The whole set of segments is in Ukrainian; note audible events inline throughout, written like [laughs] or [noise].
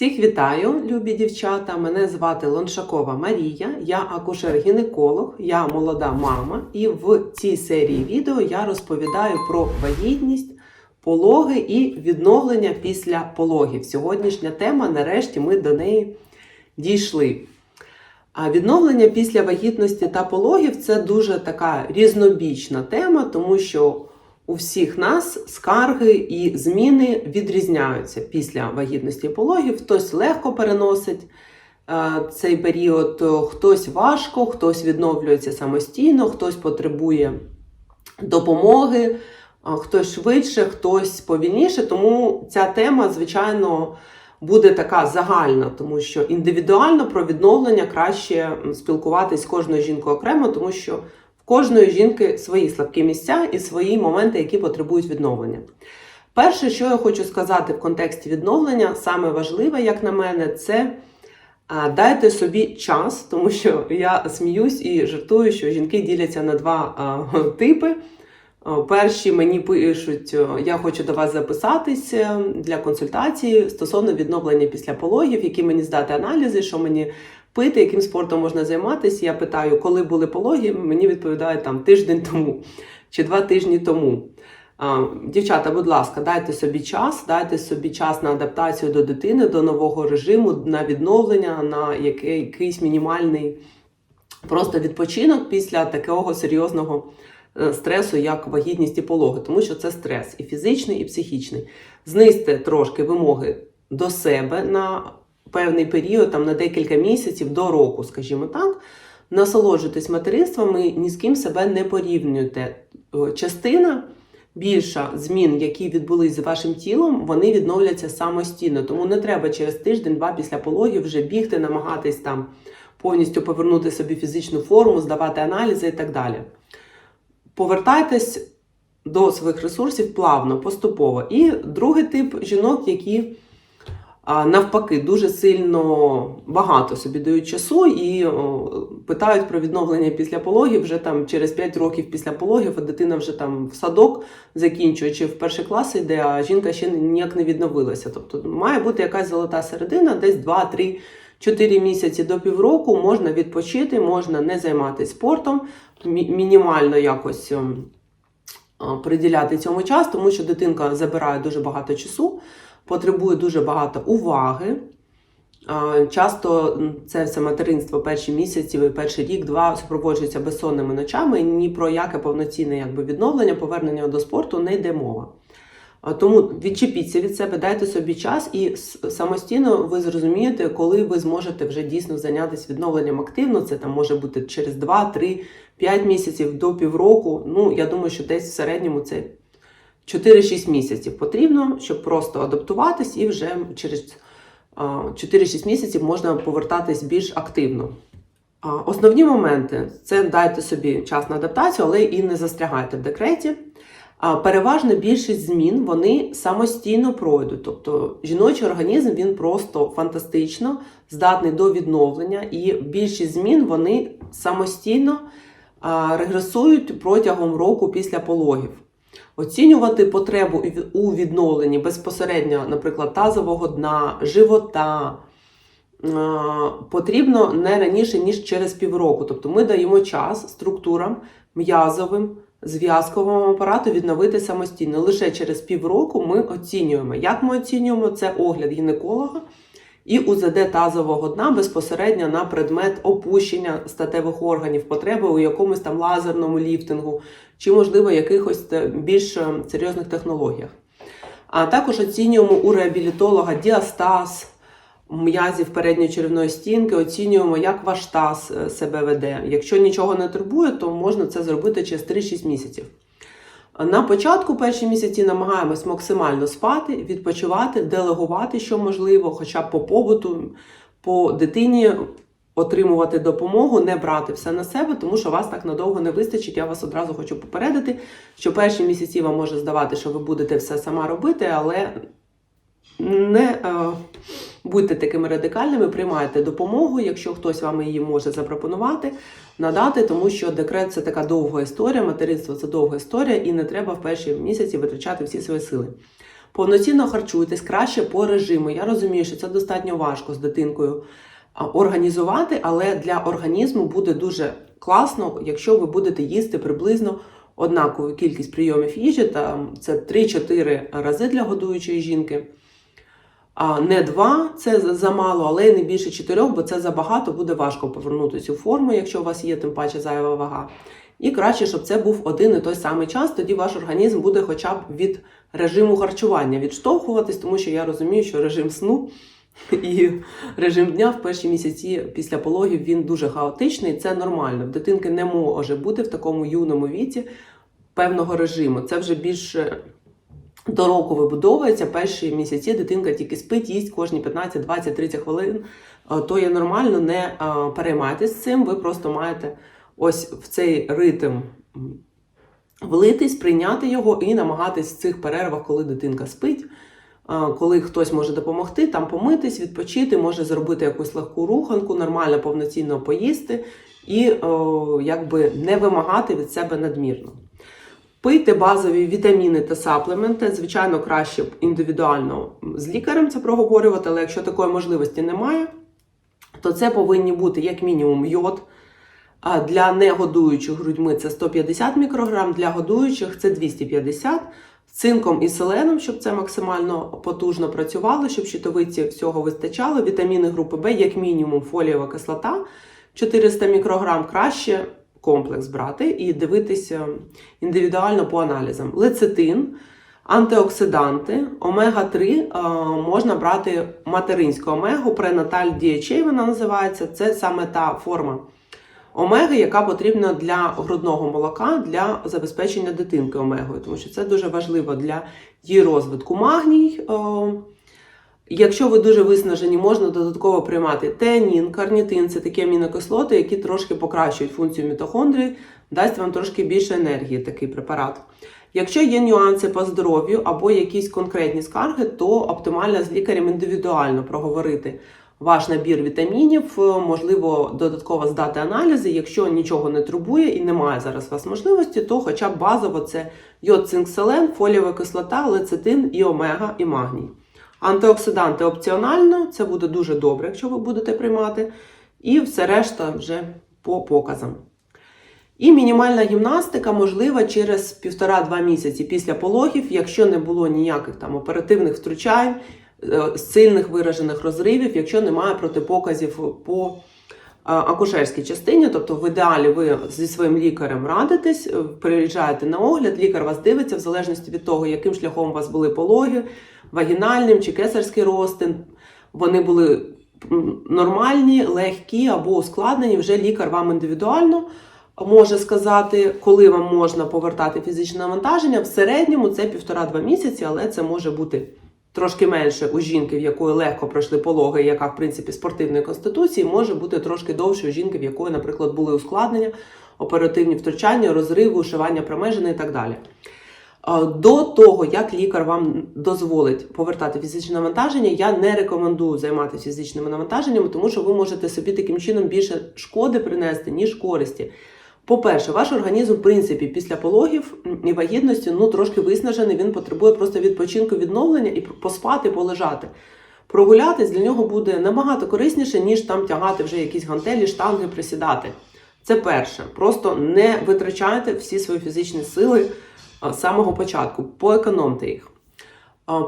Всіх вітаю, любі дівчата. Мене звати Лоншакова Марія, я акушер-гінеколог, я молода мама, і в цій серії відео я розповідаю про вагітність, пологи і відновлення після пологів. Сьогоднішня тема, нарешті, ми до неї дійшли. А відновлення після вагітності та пологів це дуже така різнобічна тема, тому що у всіх нас скарги і зміни відрізняються після вагітності і пологів. Хтось легко переносить е, цей період, хтось важко, хтось відновлюється самостійно, хтось потребує допомоги, а хтось швидше, хтось повільніше. Тому ця тема, звичайно, буде така загальна, тому що індивідуально про відновлення краще спілкуватись з кожною жінкою окремо, тому що кожної жінки свої слабкі місця і свої моменти, які потребують відновлення. Перше, що я хочу сказати в контексті відновлення, саме важливе, як на мене, це дайте собі час, тому що я сміюсь і жартую, що жінки діляться на два типи. Перші мені пишуть, я хочу до вас записатися для консультації стосовно відновлення після пологів, які мені здати аналізи, що мені пити, яким спортом можна займатися. Я питаю, коли були пологи, мені відповідають там тиждень тому чи два тижні тому. Дівчата, будь ласка, дайте собі час, дайте собі час на адаптацію до дитини, до нового режиму, на відновлення, на якийсь мінімальний просто відпочинок після такого серйозного е, стресу, як вагітність і пологи, тому що це стрес і фізичний, і психічний. Знизьте трошки вимоги до себе на певний період, там на декілька місяців до року, скажімо так. Насолоджуйтесь материнством і ні з ким себе не порівнюйте. Частина більша змін, які відбулись з вашим тілом, вони відновляться самостійно. Тому не треба через тиждень-два після пологів вже бігти, намагатись там повністю повернути собі фізичну форму, здавати аналізи і так далі. Повертайтесь до своїх ресурсів плавно, поступово. І другий тип жінок, які навпаки дуже сильно багато собі дають часу і питають про відновлення після пологів вже там через 5 років після пологів, а дитина вже там в садок закінчує чи в перший клас йде, а жінка ще ніяк не відновилася. Тобто має бути якась золота середина, десь 2-3 4 місяці до півроку можна відпочити, можна не займатися спортом, мі- мінімально якось ем, приділяти цьому час, тому що дитинка забирає дуже багато часу, потребує дуже багато уваги. Часто це все материнство перші місяці, перший рік-два супроводжується безсонними ночами. Ні про яке повноцінне якби, відновлення, повернення до спорту не йде мова. Тому відчепіться від себе, дайте собі час, і самостійно ви зрозумієте, коли ви зможете вже дійсно зайнятися відновленням активно. Це там може бути через 2, 3, 5 місяців до півроку. Ну, я думаю, що десь в середньому це 4-6 місяців потрібно, щоб просто адаптуватись, і вже через 4-6 місяців можна повертатись більш активно. Основні моменти це дайте собі час на адаптацію, але і не застрягайте в декреті. А переважна більшість змін вони самостійно пройдуть. Тобто жіночий організм він просто фантастично здатний до відновлення, і більшість змін вони самостійно регресують протягом року після пологів. Оцінювати потребу у відновленні безпосередньо, наприклад, тазового дна, живота. Потрібно не раніше, ніж через півроку. Тобто ми даємо час структурам м'язовим, зв'язковому апарату відновити самостійно. Лише через півроку ми оцінюємо. Як ми оцінюємо? Це огляд гінеколога і УЗД тазового дна безпосередньо на предмет опущення статевих органів, потреби у якомусь там лазерному ліфтингу, чи, можливо, якихось е, більш е, серйозних технологіях. А також оцінюємо у реабілітолога діастаз м'язів передньої черевної стінки, оцінюємо, як ваш таз е, себе веде. Якщо нічого не турбує, то можна це зробити через 3-6 місяців. На початку перші місяці намагаємось максимально спати, відпочивати, делегувати, що можливо, хоча б по побуту, по дитині отримувати допомогу, не брати все на себе, тому що вас так надовго не вистачить. Я вас одразу хочу попередити, що перші місяці вам може здавати, що ви будете все сама робити, але не е, будьте такими радикальними, приймайте допомогу, якщо хтось вам її може запропонувати, надати, тому що декрет це така довга історія, материнство це довга історія, і не треба в перші місяці витрачати всі свої сили. Повноцінно харчуйтесь краще по режиму. Я розумію, що це достатньо важко з дитинкою організувати, але для організму буде дуже класно, якщо ви будете їсти приблизно однакову кількість прийомів їжі, там це 3-4 рази для годуючої жінки. Не два це замало, але й не більше чотирьох, бо це забагато, буде важко повернутися у форму, якщо у вас є тим паче зайва вага. І краще, щоб це був один і той самий час, тоді ваш організм буде хоча б від режиму харчування відштовхуватись, тому що я розумію, що режим сну [laughs] і режим дня в перші місяці після пологів він дуже хаотичний. Це нормально. В дитинки не може бути в такому юному віці певного режиму. Це вже більше до року вибудовується. Перші місяці дитинка тільки спить, їсть кожні 15, 20, 30 хвилин. Е, То є нормально, не е, переймайтесь цим. Ви просто маєте ось в цей ритм влитись, прийняти його і намагатись в цих перервах, коли дитинка спить. е, Коли хтось може допомогти, там помитись, відпочити, може зробити якусь легку руханку, нормально, повноцінно поїсти і о, якби не вимагати від себе надмірно. Пийте базові вітаміни та саплементи. Звичайно, краще індивідуально з лікарем це проговорювати, але якщо такої можливості немає, то це повинні бути як мінімум йод. Для негодуючих грудьми це 150 мікрограм, для годуючих це 250 з цинком і селеном, щоб це максимально потужно працювало, щоб щитовиці всього вистачало. Вітаміни групи Б, як мінімум, фолієва кислота 400 мікрограм, краще комплекс брати і дивитися індивідуально по аналізам. Лецитин, антиоксиданти, омега-3 е, можна брати материнську омегу, пренаталь DHA вона називається. Це саме та форма омеги, яка потрібна для грудного молока для забезпечення дитинки омегою, тому що це дуже важливо для її розвитку. Магній. Якщо ви дуже виснажені, можна додатково приймати теанін, карнітин це такі амінокислоти, які трошки покращують функцію мітохондрії, дасть вам трошки більше енергії такий препарат. Якщо є нюанси по здоров'ю або якісь конкретні скарги, то оптимально з лікарем індивідуально проговорити ваш набір вітамінів, е, можливо, додатково здати аналізи. Якщо нічого не турбує і немає зараз у вас можливості, то хоча б базово це йод, цинк, селен, фолієва кислота, лецитин і омега і магній. Антиоксиданти опціонально, це буде дуже добре, якщо ви будете приймати. І все решта вже по показам. І мінімальна гімнастика можлива через півтора-два місяці після пологів, якщо не було ніяких там оперативних втручань, е, сильних виражених розривів, якщо немає протипоказів по е, акушерській частині, тобто в ідеалі ви зі своїм лікарем радитесь, е, приїжджаєте на огляд, лікар вас дивиться в залежності від того, яким шляхом у вас були пологи, вагінальним чи кесарський розтин. Вони були нормальні, легкі або ускладнені. Вже лікар вам індивідуально може сказати, коли вам можна повертати фізичне навантаження. В середньому це півтора-два місяці, але це може бути трошки менше у жінки, в якої легко пройшли пологи, яка в принципі спортивної конституції, може бути трошки довше у жінки, в якої, наприклад, були ускладнення, оперативні втручання, розриви, ушивання промежини і так далі. До того, як лікар вам дозволить повертати фізичне навантаження, я не рекомендую займатися фізичними навантаженнями, тому що ви можете собі таким чином більше шкоди принести, ніж користі. По-перше, ваш організм, в принципі, після пологів і вагітності ну, трошки виснажений, він потребує просто відпочинку, відновлення і поспати, полежати. Прогулятись для нього буде набагато корисніше, ніж там тягати вже якісь гантелі, штанги, присідати. Це перше. Просто не витрачайте всі свої фізичні сили з самого початку, поекономте їх.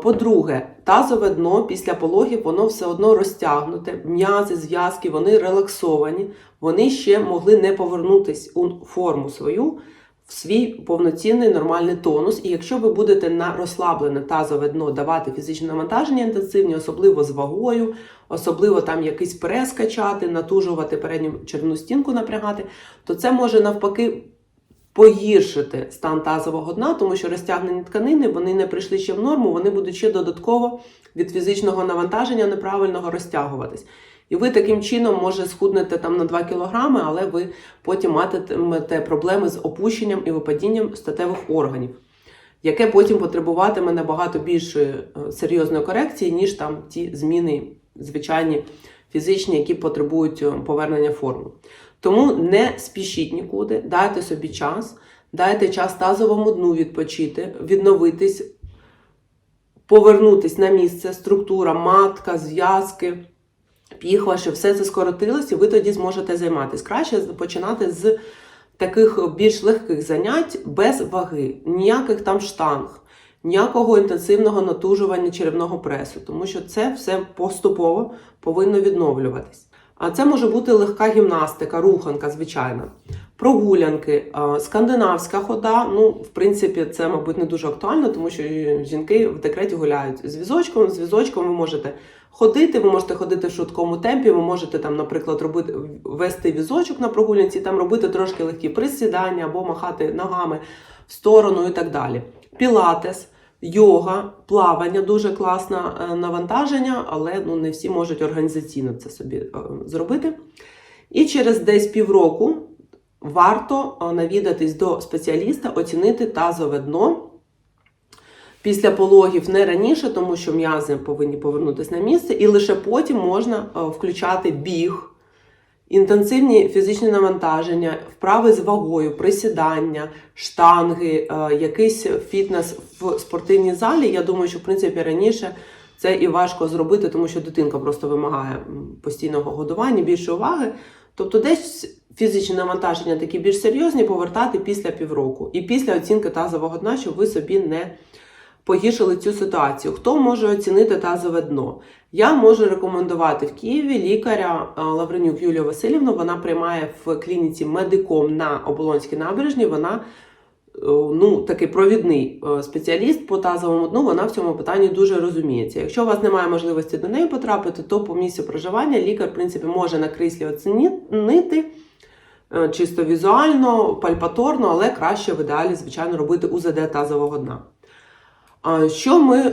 По-друге, тазове дно після пологів воно все одно розтягнуте, м'язи, зв'язки, вони релаксовані, вони ще могли не повернутись у форму свою, в свій повноцінний нормальний тонус. І якщо ви будете на розслаблене тазове дно давати фізичне навантаження інтенсивні, особливо з вагою, особливо там якийсь прес качати, натужувати передню червну стінку напрягати, то це може навпаки погіршити стан тазового дна, тому що розтягнені тканини вони не прийшли ще в норму, вони будуть ще додатково від фізичного навантаження неправильного розтягуватись. І ви таким чином може схуднете там на 2 кілограми, але ви потім матимете проблеми з опущенням і випадінням статевих органів, яке потім потребуватиме набагато більшої е, серйозної корекції, ніж там ті зміни звичайні фізичні, які потребують е, повернення форми. Тому не спішіть нікуди, дайте собі час, дайте час тазовому дну відпочити, відновитись, повернутись на місце, структура, матка, зв'язки, піхва, щоб все це скоротилось, і ви тоді зможете займатися. Краще починати з таких більш легких занять без ваги, ніяких там штанг, ніякого інтенсивного натужування черевного пресу, тому що це все поступово повинно відновлюватись. Це може бути легка гімнастика, руханка, звичайна, прогулянки, скандинавська хода. Ну, в принципі, це, мабуть, не дуже актуально, тому що жінки в декреті гуляють з візочком. З візочком ви можете ходити, ви можете ходити в швидкому темпі, ви можете там, наприклад, робити вести візочок на прогулянці, там робити трошки легкі присідання або махати ногами в сторону і так далі. Пілатес. Йога, плавання дуже класне навантаження, але ну, не всі можуть організаційно це собі е, зробити. І через десь півроку варто е, навідатись до спеціаліста, оцінити тазове дно. Після пологів не раніше, тому що м'язи повинні повернутися на місце, і лише потім можна е, включати біг, інтенсивні фізичні навантаження, вправи з вагою, присідання, штанги, е, якийсь фітнес в спортивній залі. Я думаю, що в принципі раніше це і важко зробити, тому що дитинка просто вимагає постійного годування, більше уваги. Тобто, десь фізичні навантаження такі більш серйозні повертати після півроку і після оцінки тазового дна, щоб ви собі не погіршили цю ситуацію. Хто може оцінити тазове дно? Я можу рекомендувати в Києві лікаря Лавренюк Юлію Васильівну. Вона приймає в клініці медиком на Оболонській набережній. Вона е, ну, такий провідний е, спеціаліст по тазовому дну. Вона в цьому питанні дуже розуміється. Якщо у вас немає можливості до неї потрапити, то по місцю проживання лікар, в принципі, може на кріслі оцінити. е, Чисто візуально, пальпаторно, але краще в ідеалі, звичайно, робити УЗД тазового дна. Що ми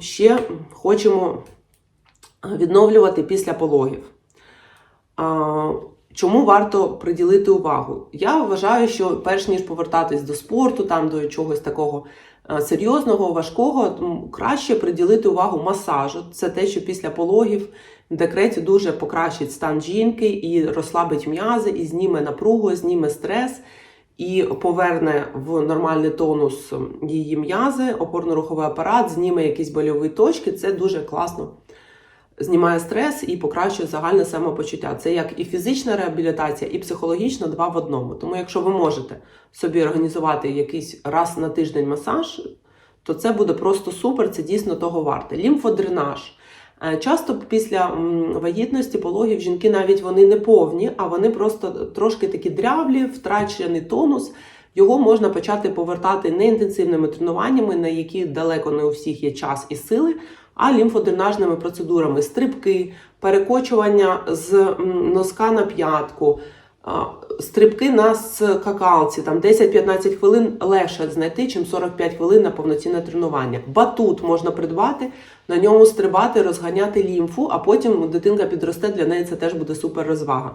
ще хочемо відновлювати після пологів? Чому варто приділити увагу? Я вважаю, що перш ніж повертатись до спорту, там до чогось такого серйозного, важкого, краще приділити увагу масажу. Це те, що після пологів в декреті дуже покращить стан жінки і розслабить м'язи, і зніме напругу, зніме стрес і поверне в нормальний тонус її м'язи, опорно-руховий апарат, зніме якісь больові точки. Це дуже класно знімає стрес і покращує загальне самопочуття. Це як і фізична реабілітація, і психологічна два в одному. Тому, якщо ви можете собі організувати якийсь раз на тиждень масаж, то це буде просто супер, це дійсно того варте. Лімфодренаж. Е, Часто після вагітності пологів жінки навіть вони не повні, а вони просто трошки такі дрявлі, втрачений тонус. Його можна почати повертати не інтенсивними тренуваннями, на які далеко не у всіх є час і сили, а лімфодренажними процедурами: стрибки, перекочування з носка на п'ятку, стрибки на скакалці, там 10-15 хвилин легше знайти, чим 45 хвилин на повноцінне тренування. Батут можна придбати, на ньому стрибати, розганяти лімфу, а потім дитинка підросте, для неї це теж буде супер розвага.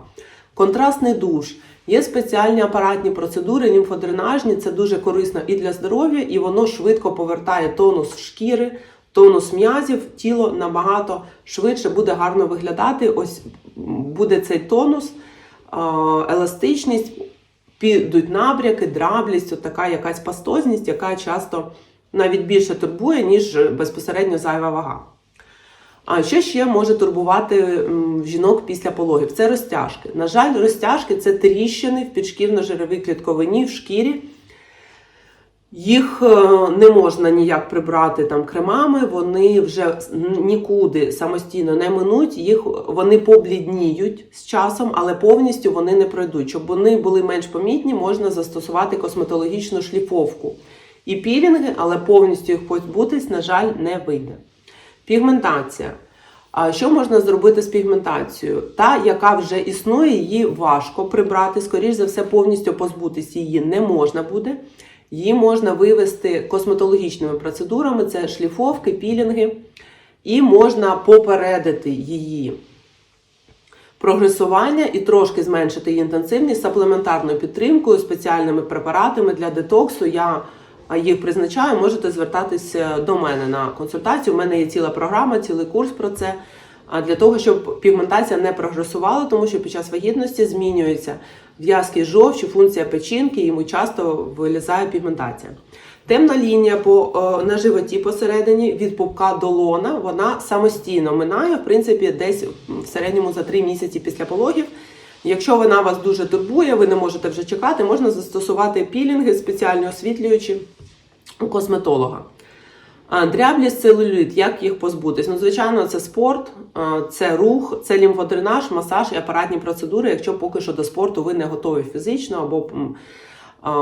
Контрастний душ. Є спеціальні апаратні процедури, лімфодренажні, це дуже корисно і для здоров'я, і воно швидко повертає тонус шкіри, тонус м'язів, тіло набагато швидше буде гарно виглядати. Ось буде цей тонус, еластичність, підуть набряки, драблість, от така якась пастозність, яка часто навіть більше турбує, ніж безпосередньо зайва вага. А що ще може турбувати жінок після пологів? Це розтяжки. На жаль, розтяжки це тріщини в підшкірно-жировій клітковині в шкірі. Їх е, не можна ніяк прибрати там кремами, вони вже нікуди самостійно не минуть, їх вони поблідніють з часом, але повністю вони не пройдуть. Щоб вони були менш помітні, можна застосувати косметологічну шліфовку і пілінги, але повністю їх позбутись, на жаль, не вийде. Пігментація. А що можна зробити з пігментацією? Та, яка вже існує, її важко прибрати. Скоріше за все, повністю позбутися її не можна буде. Її можна вивести косметологічними процедурами, це шліфовки, пілінги, і можна попередити її прогресування і трошки зменшити її інтенсивність саплементарною підтримкою, спеціальними препаратами для детоксу. Я їх призначаю, можете звертатися до мене на консультацію. У мене є ціла програма, цілий курс про це. Для того, щоб пігментація не прогресувала, тому що під час вагітності змінюється в'язкість жовчі, функція печінки, йому часто вилізає пігментація. Темна лінія по, е, на животі посередині від пупка до лона, вона самостійно минає, в принципі, десь в середньому за 3 місяці після пологів. Якщо вона вас дуже турбує, ви не можете вже чекати, можна застосувати пілінги, спеціально освітлюючи у косметолога. Дряблість, целюліт, як їх позбутись? Ну, звичайно, це спорт, це рух, це лімфодренаж, масаж і апаратні процедури, якщо поки що до спорту ви не готові фізично або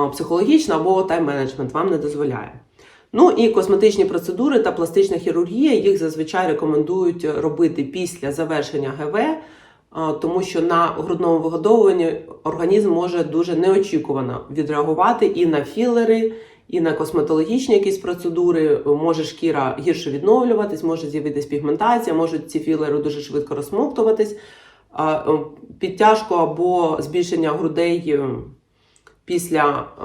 психологічно, або тайм-менеджмент вам не дозволяє. Ну і косметичні процедури та пластична хірургія їх зазвичай рекомендують робити після завершення ГВ, тому що на грудному вигодовуванні організм може дуже неочікувано відреагувати і на філери, і на косметологічні якісь процедури. Може шкіра гірше відновлюватись, може з'явитись пігментація, можуть ці філери дуже швидко розсмоктуватись. Е, Підтяжку або збільшення грудей е, після е,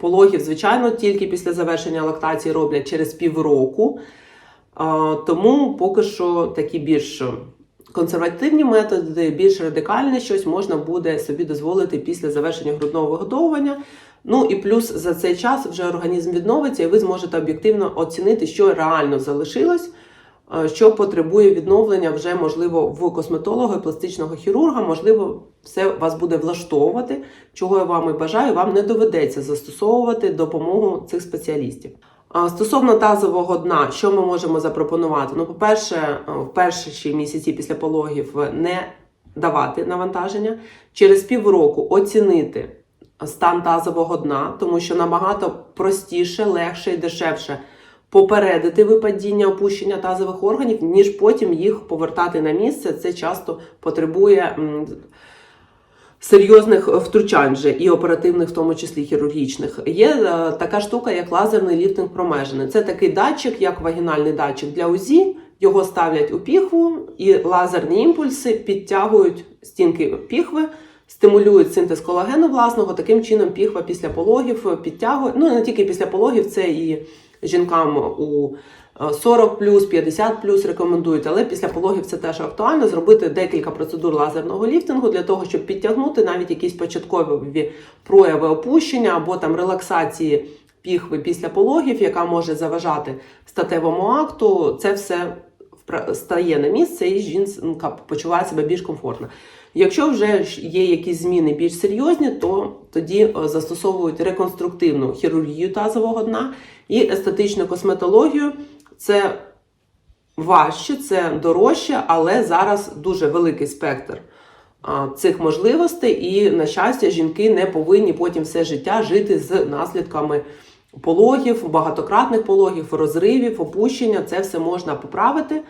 пологів, звичайно, тільки після завершення лактації роблять через півроку. Тому поки що такі більш консервативні методи, більш радикальне щось можна буде собі дозволити після завершення грудного вигодовування. Ну і плюс за цей час вже організм відновиться, і ви зможете об'єктивно оцінити, що реально залишилось, е, що потребує відновлення вже можливо в косметолога, і пластичного хірурга. Можливо, все вас буде влаштовувати, чого я вам і бажаю. Вам не доведеться застосовувати допомогу цих спеціалістів. Стосовно тазового дна, що ми можемо запропонувати? Ну, по-перше, е, в перші місяці після пологів не давати навантаження, через півроку оцінити стан тазового дна, тому що набагато простіше, легше і дешевше попередити випадіння опущення тазових органів, ніж потім їх повертати на місце. Це часто потребує серйозних втручань вже і оперативних, в тому числі хірургічних. Є е, така штука, як лазерний ліфтинг промежини. Це такий датчик, як вагінальний датчик для УЗІ. Його ставлять у піхву, і лазерні імпульси підтягують стінки піхви, стимулюють синтез колагену власного. Таким чином, піхва після пологів підтягує. Ну не тільки після пологів, це і жінкам у е, 40 50 рекомендують, але після пологів це теж актуально зробити декілька процедур лазерного ліфтингу для того, щоб підтягнути навіть якісь початкові прояви опущення або там релаксації піхви після пологів, яка може заважати статевому акту. Це все стає на місце, і жінка почуває себе більш комфортно. Якщо вже є якісь зміни більш серйозні, то тоді е, застосовують реконструктивну хірургію тазового дна і естетичну косметологію. Це важче, це дорожче, але зараз дуже великий спектр цих можливостей, і, на щастя, жінки не повинні потім все життя жити з наслідками пологів, багатократних пологів, розривів, опущення. Це все можна поправити.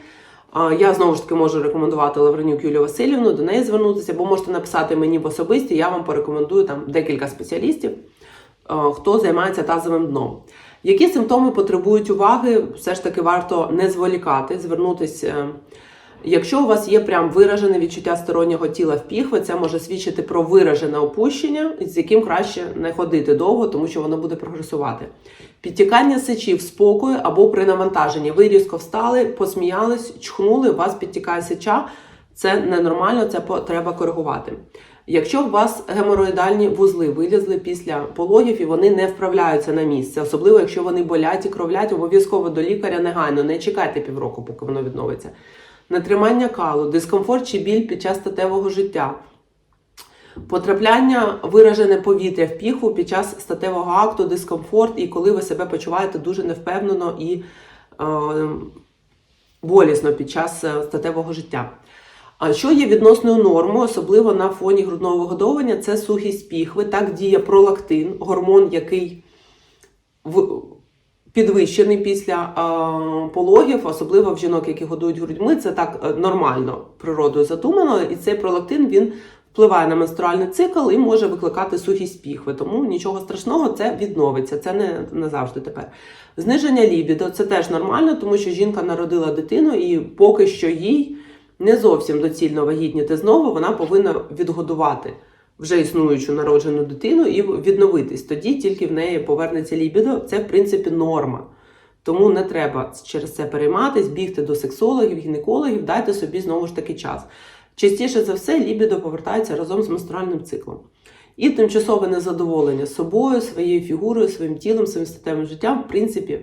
Я знову ж таки можу рекомендувати Лавренюк Юлію Васильівну, до неї звернутися, бо можете написати мені в особисті, я вам порекомендую там декілька спеціалістів, хто займається тазовим дном. Які симптоми потребують уваги, все ж таки варто не зволікати, звернутися. Якщо у вас є прям виражене відчуття стороннього тіла в піхви, це може свідчити про виражене опущення, з яким краще не ходити довго, тому що воно буде прогресувати. Підтікання сечі в спокою або при навантаженні. Ви різко встали, посміялись, чхнули, у вас підтікає сеча. Це ненормально, це треба коригувати. Якщо у вас геморроїдальні вузли вилізли після пологів і вони не вправляються на місце, особливо якщо вони болять і кровлять, обов'язково до лікаря негайно, не чекайте півроку, поки воно відновиться. Натримання калу, дискомфорт чи біль під час статевого життя, потрапляння виражене повітря в піхву під час статевого акту, дискомфорт, і коли ви себе почуваєте дуже невпевнено і е, болісно під час е, статевого життя. А що є відносною нормою, особливо на фоні грудного вигодовування, це сухість піхви. Так діє пролактин, гормон, який в- підвищений після е, пологів, особливо в жінок, які годують грудьми. Це так е, нормально природою задумано, і цей пролактин він впливає на менструальний цикл і може викликати сухість піхви. Тому нічого страшного, це відновиться. Це не, не завжди тепер. Зниження лібідо це теж нормально, тому що жінка народила дитину, і поки що їй не зовсім доцільно вагітніти знову, вона повинна відгодувати вже існуючу народжену дитину і відновитись. Тоді тільки в неї повернеться лібідо. Це, в принципі, норма. Тому не треба через це перейматись, бігти до сексологів, гінекологів, дайте собі знову ж таки час. Частіше за все, лібідо повертається разом з менструальним циклом. І тимчасове незадоволення собою, своєю фігурою, своїм тілом, своїм статевим життям, в принципі,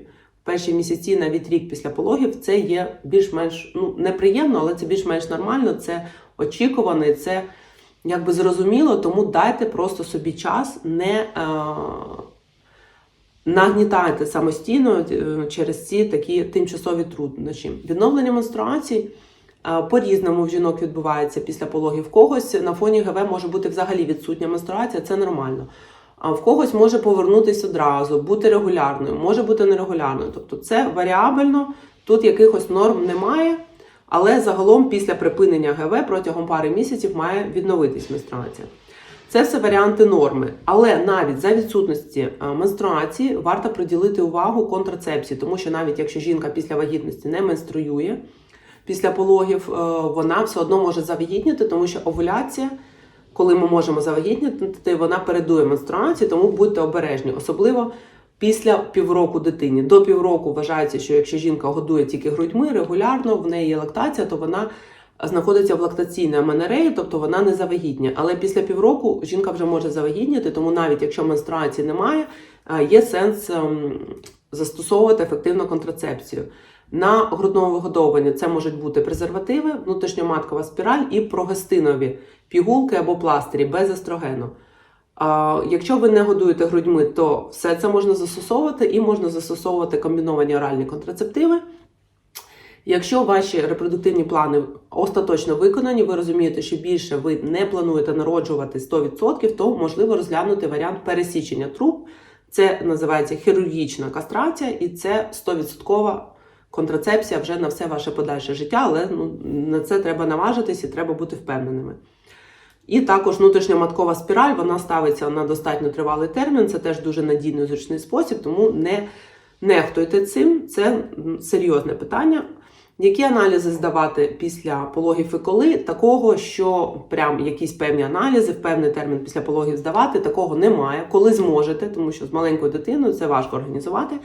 в перші місяці, навіть рік після пологів, це є більш-менш ну, неприємно, але це більш-менш нормально, це очікувано, і це якби зрозуміло, тому дайте просто собі час, не е, нагнітайте самостійно е, через ці такі тимчасові труднощі. Відновлення менструацій е, по-різному в жінок відбувається після пологів. В когось на фоні ГВ може бути взагалі відсутня менструація, це нормально. А в когось може повернутися одразу, бути регулярною, може бути нерегулярною. Тобто це варіабельно, тут якихось норм немає, але загалом після припинення ГВ протягом пари місяців має відновитись менструація. Це все варіанти норми. Але навіть за відсутності е, менструації варто приділити увагу контрацепції, тому що навіть якщо жінка після вагітності не менструює після пологів, е, вона все одно може завагітніти, тому що овуляція, коли ми можемо завагітніти, вона передує менструації, тому будьте обережні, особливо після півроку дитині. До півроку вважається, що якщо жінка годує тільки грудьми регулярно, в неї є лактація, то вона знаходиться в лактаційній аменореї, тобто вона не завагітня. Але після півроку жінка вже може завагітніти, тому навіть якщо менструації немає, е, є сенс ем, застосовувати ефективну контрацепцію. На грудному вигодовуванні це можуть бути презервативи, внутрішньоматкова спіраль і прогестинові пігулки або пластирі без естрогену. Якщо ви не годуєте грудьми, то все це можна застосовувати і можна застосовувати комбіновані оральні контрацептиви. Якщо ваші репродуктивні плани остаточно виконані, ви розумієте, що більше ви не плануєте народжувати 100%, то можливо розглянути варіант пересічення труб. Це називається хірургічна кастрація, і це 100% контрацепція вже на все ваше подальше життя, але ну, на це треба наважитись і треба бути впевненими. І також внутрішньоматкова спіраль вона ставиться на достатньо тривалий термін. Це теж дуже надійний зручний спосіб, тому не нехтуйте цим. Це серйозне питання. Які аналізи здавати після пологів і коли? Такого, що прям якісь певні аналізи в певний термін після пологів здавати, такого немає. Коли зможете, тому що з маленькою дитиною це важко організувати.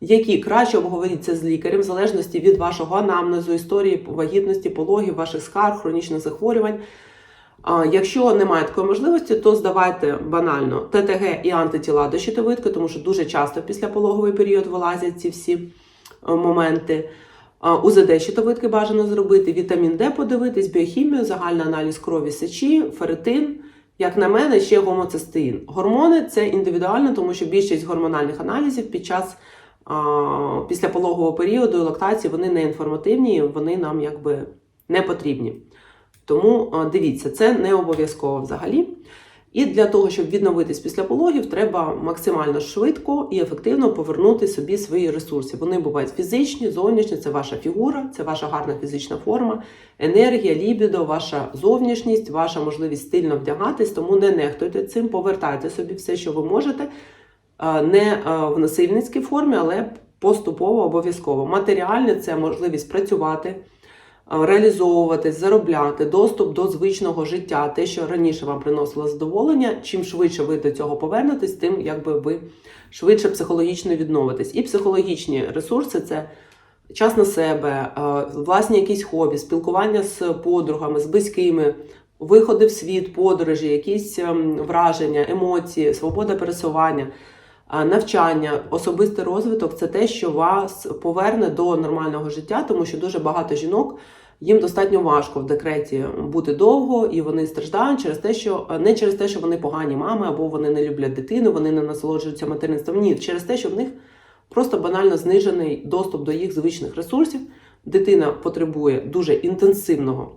Які краще обговоріться з лікарем, в залежності від вашого анамнезу, історії вагітності, пологів, ваших скарг, хронічних захворювань. Якщо немає такої можливості, то здавайте банально ТТГ і антитіла до щитовидки, тому що дуже часто після пологовий період вилазять ці всі е, моменти. УЗД щитовидки бажано зробити, вітамін Д подивитись, біохімію, загальний аналіз крові сечі, ферритин. Як на мене, ще гомоцистеїн. Гормони це індивідуально, тому що більшість гормональних аналізів під час а, післяпологового періоду і лактації вони не інформативні, вони нам якби не потрібні. Тому дивіться, це не обов'язково взагалі. І для того, щоб відновитись після пологів, треба максимально швидко і ефективно повернути собі свої ресурси. Вони бувають фізичні, зовнішні, це ваша фігура, це ваша гарна фізична форма, енергія, лібідо, ваша зовнішність, ваша можливість стильно вдягатись. Тому не нехтуйте цим, повертайте собі все, що ви можете, не в насильницькій формі, але поступово обов'язково. Матеріальне це можливість працювати реалізовуватись, заробляти, доступ до звичного життя, те, що раніше вам приносило задоволення. Чим швидше ви до цього повернетесь, тим якби ви швидше психологічно відновитесь. І психологічні ресурси це час на себе, власні якісь хобі, спілкування з подругами, з близькими. Виходи в світ, подорожі, якісь ем, враження, емоції, свобода пересування, навчання, особистий розвиток це те, що вас поверне до нормального життя, тому що дуже багато жінок їм достатньо важко в декреті бути довго, і вони страждають через те, що не через те, що вони погані мами, або вони не люблять дитину, вони не насолоджуються материнством. Ні, через те, що в них просто банально знижений доступ до їх звичних ресурсів. Дитина потребує дуже інтенсивного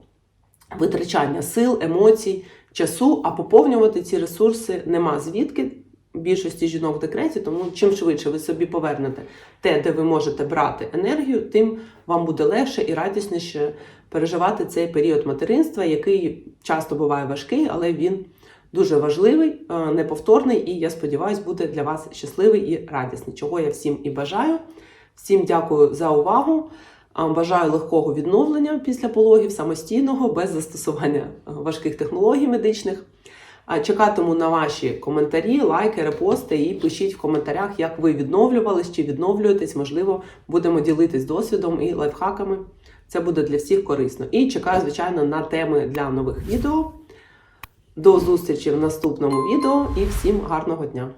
витрачання сил, емоцій, часу, а поповнювати ці ресурси нема звідки більшості жінок в декреті, тому чим швидше ви собі повернете те, де ви можете брати енергію, тим вам буде легше і радісніше переживати цей період материнства, який часто буває важкий, але він дуже важливий, е, неповторний і я сподіваюся, буде для вас щасливий і радісний. Чого я всім і бажаю. Всім дякую за увагу. Бажаю легкого відновлення після пологів, самостійного, без застосування е, важких технологій медичних. Чекатиму на ваші коментарі, лайки, репости і пишіть в коментарях, як ви відновлювались чи відновлюєтесь. Можливо, будемо ділитись досвідом і лайфхаками. Це буде для всіх корисно. І чекаю, звичайно, на теми для нових відео. До зустрічі в наступному відео і всім гарного дня!